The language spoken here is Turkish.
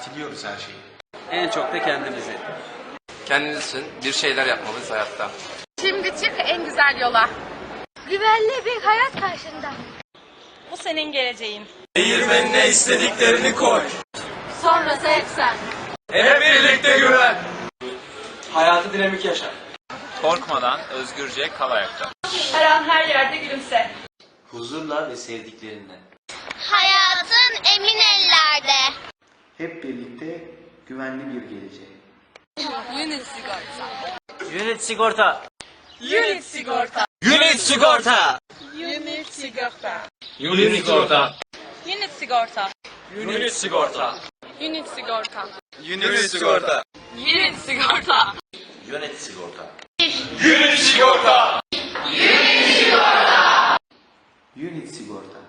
seviyoruz her şeyi. En çok da kendimizi. Kendiniz için bir şeyler yapmalıyız hayatta. Şimdi çık en güzel yola. Güvenli bir hayat karşında. Bu senin geleceğin. Değirmenine istediklerini koy. Sonrası hep sen. Hep birlikte güven. Hayatı dinamik yaşa. Korkmadan özgürce kal ayakta. Her an her yerde gülümse. Huzurla ve sevdiklerinle. birlikte güvenli bir geleceğe. Unit Sigorta. Unit Sigorta. Unit Sigorta. Unit Sigorta. Unit Sigorta. Unit Sigorta. Unit Sigorta. Unit Sigorta. Unit Sigorta. Unit Sigorta. Unit Sigorta. Unit Sigorta. Unit Sigorta. Unit Sigorta. Unit Sigorta.